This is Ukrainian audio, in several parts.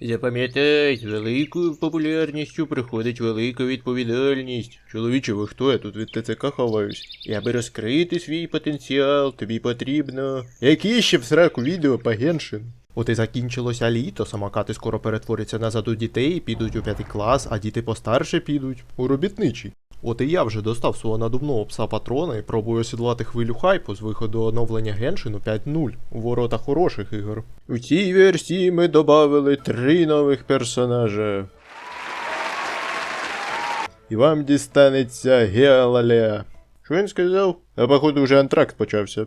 Запам'ятай, з великою популярністю приходить велика відповідальність. Чоловіче, ви хто я тут від ТЦК ховаюсь? І аби розкрити свій потенціал, тобі потрібно. Які ще в сраку відео по Геншин? От і закінчилося літо, самокати скоро перетворяться назад у дітей, підуть у п'ятий клас, а діти постарше підуть у робітничий. От і я вже достав свого надувного пса патрона і пробую осідлати хвилю хайпу з виходу оновлення Геншину 5.0 у ворота хороших ігор. У цій версії ми додали три нових персонажа. І вам дістанеться Геалалеа. Що він сказав? А походу вже антракт почався.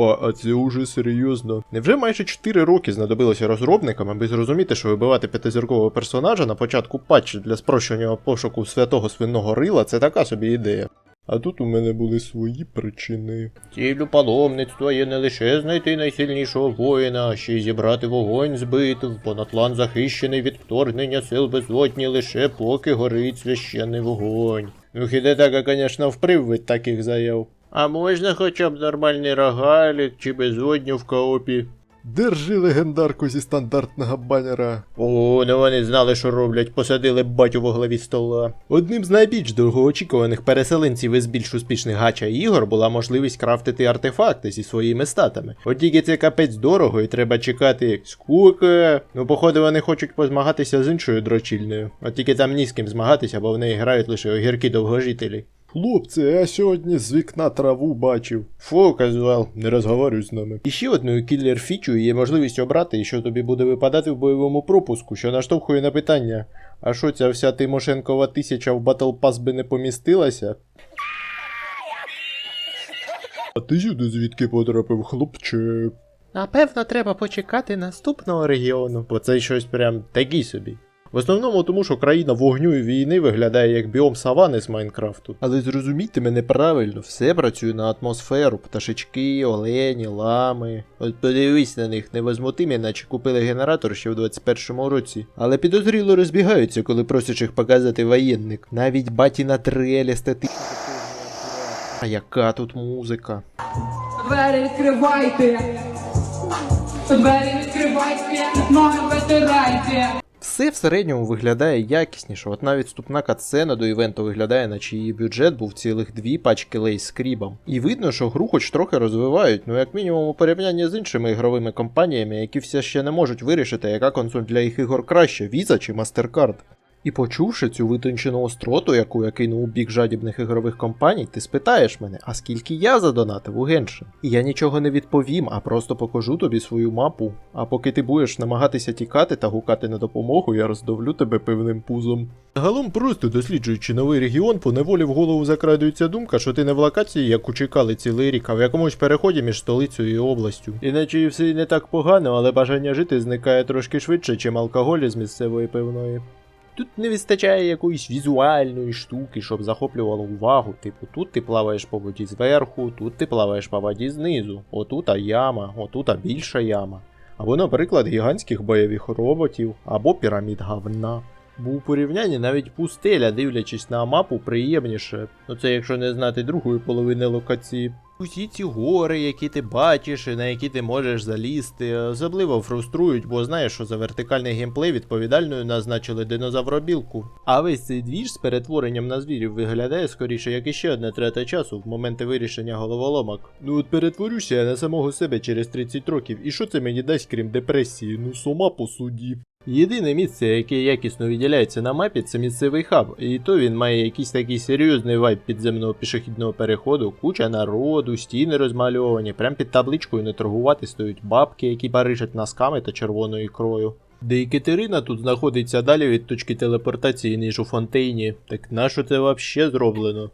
Опа, а це уже серйозно. Невже майже 4 роки знадобилося розробникам, аби зрозуміти, що вибивати п'ятизіркового персонажа на початку патчу для спрощення пошуку святого свиного рила це така собі ідея. А тут у мене були свої причини. Цілю паломництва є не лише знайти найсильнішого воїна, а ще й зібрати вогонь з битв, бо натлан захищений від вторгнення сил безодні лише поки горить священний вогонь. Ну хідетага, конечно, вприв від таких заяв. А можна хоча б нормальний рогалік чи безодню в коопі? Держи легендарку зі стандартного банера. О, ну вони знали, що роблять, посадили батю во главі стола. Одним з найбільш довгоочікуваних переселенців із більш успішних гача ігор була можливість крафтити артефакти зі своїми статами. От тільки це капець дорого і треба чекати скільки. Ну, походу, вони хочуть позмагатися з іншою дрочільною. От тільки там ні з ким змагатися, бо в неї грають лише огірки довгожителі. Хлопці, я сьогодні з вікна траву бачив. Фу, казуал, не розговорюй з нами. І ще одною кілер фічою є можливість обрати, що тобі буде випадати в бойовому пропуску, що наштовхує на питання. А що ця вся Тимошенкова тисяча в Battle Pass би не помістилася? А ти сюди звідки потрапив, хлопче? Напевно, треба почекати наступного регіону, бо це щось прям такий собі. В основному тому, що країна вогню і війни виглядає як біом савани з Майнкрафту. Але зрозумійте мене правильно, все працює на атмосферу, пташечки, олені, лами. От подивись на них, невозмутимі, наче купили генератор ще в 21-му році. Але підозріло розбігаються, коли просять їх показати воєнник. Навіть баті на трелі статичні. А яка тут музика? Двері відкривайте! Двері відкривайте, ноги витирайте! Все в середньому виглядає якісніше. От навіть вступна катсцена до івенту виглядає, наче її бюджет був цілих дві пачки лейс з крібом. І видно, що гру хоч трохи розвивають, ну як мінімум у порівнянні з іншими ігровими компаніями, які все ще не можуть вирішити, яка консоль для їх ігор краще, Visa чи MasterCard. І почувши цю витончену остроту, яку я кинув у бік жадібних ігрових компаній, ти спитаєш мене, а скільки я задонатив у Геншин? І я нічого не відповім, а просто покажу тобі свою мапу. А поки ти будеш намагатися тікати та гукати на допомогу, я роздовлю тебе певним пузом. Загалом, просто досліджуючи новий регіон, по неволі в голову закрадується думка, що ти не в локації, яку чекали цілий рік, а в якомусь переході між столицею і областю. Іначе і все не так погано, але бажання жити зникає трошки швидше, чим алкоголь з місцевої пивної. Тут не вистачає якоїсь візуальної штуки, щоб захоплювало увагу. Типу, тут ти плаваєш по воді зверху, тут ти плаваєш по воді знизу, отута яма, отута більша яма. Або, наприклад, гігантських бойових роботів, або пірамід говна. Бо у порівнянні навіть пустеля, дивлячись на мапу, приємніше. Ну це якщо не знати другої половини локації. Усі ці гори, які ти бачиш, і на які ти можеш залізти, особливо фруструють, бо знаєш, що за вертикальний геймплей відповідальною назначили динозавробілку. А весь цей двіж з перетворенням на звірів виглядає скоріше як іще одна трата часу в моменти вирішення головоломок. Ну от перетворюся я на самого себе через 30 років, і що це мені дасть, крім депресії? Ну сама по суді. Єдине місце, яке якісно виділяється на мапі, це місцевий хаб, і то він має якийсь такий серйозний вайб підземного пішохідного переходу, куча народу, стіни розмальовані, прям під табличкою не торгувати стоять бабки, які барижать носками та червоною ікрою. Де і Катерина тут знаходиться далі від точки телепортації ніж у фонтейні. Так нащо це вообще зроблено?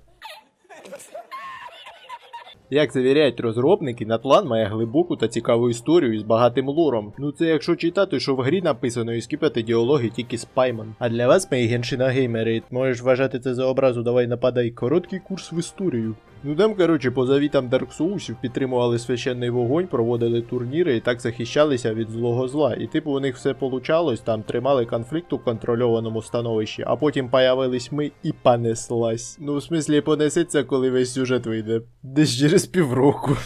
Як завіряють розробники, Натлан має глибоку та цікаву історію із багатим лором. Ну це якщо читати, що в грі написано і скіпати діалоги тільки Спайман. А для вас, мої геншина геймери, можеш вважати це за образу, давай нападай. Короткий курс в історію. Ну там, коротше, по завітам Souls підтримували священний вогонь, проводили турніри і так захищалися від злого зла. І типу у них все получалось, там тримали конфлікт у контрольованому становищі, а потім появились ми і понеслась. Ну, в смислі, понесеться, коли весь сюжет вийде. Десь через півроку.